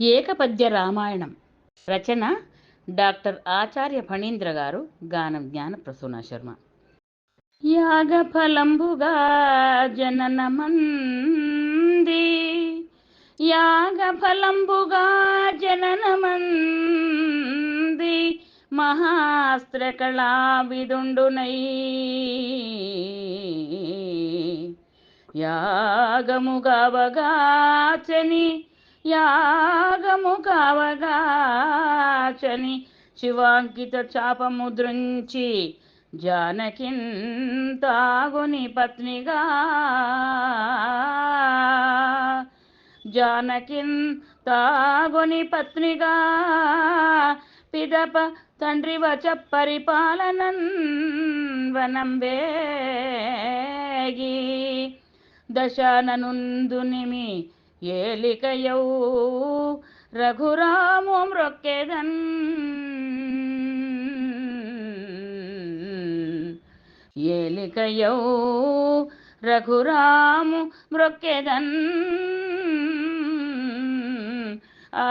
ఏకపద్య రామాయణం రచన డాక్టర్ ఆచార్య ఫణీంద్ర గారు గానం జ్ఞాన ప్రసూన శర్మ. యాగఫలంబుగా జననమంది యాగఫలంబుగా జననమంది మహాస్త్రకళా విదుండునై యాగముగవగాచని యాగము కావగాచని శివాంకిత చాపముద్రించి జానకిన్ తాగుని పత్నిగా. జానకిన్ తాగుని పత్నిగా పిదప తండ్రి వచ పరిపాలనన్ వనం వేగి దశాననుందునిమి ఏలికయౌ రఘురాము మ్రొక్కెదన్ ఏలికయౌ రఘురాము మ్రొక్కెదన్ ఆ